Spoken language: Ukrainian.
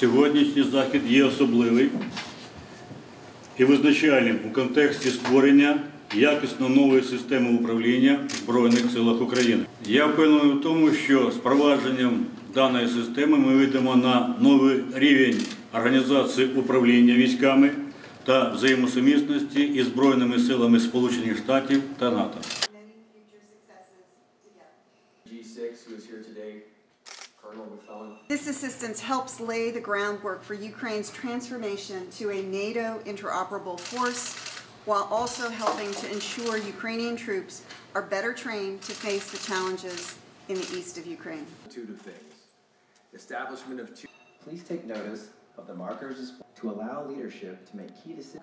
Сьогоднішній захід є особливий і визначальним у контексті створення якісно нової системи управління в Збройних силах України. Я впевнений в тому, що з провадженням даної системи ми вийдемо на новий рівень організації управління військами та взаємосумісності із збройними силами Сполучених Штатів та НАТО. G6, who is here today, Colonel McClellan. This assistance helps lay the groundwork for Ukraine's transformation to a NATO interoperable force while also helping to ensure Ukrainian troops are better trained to face the challenges in the east of Ukraine. Multitude of things. Establishment of two. Please take notice of the markers to allow leadership to make key decisions.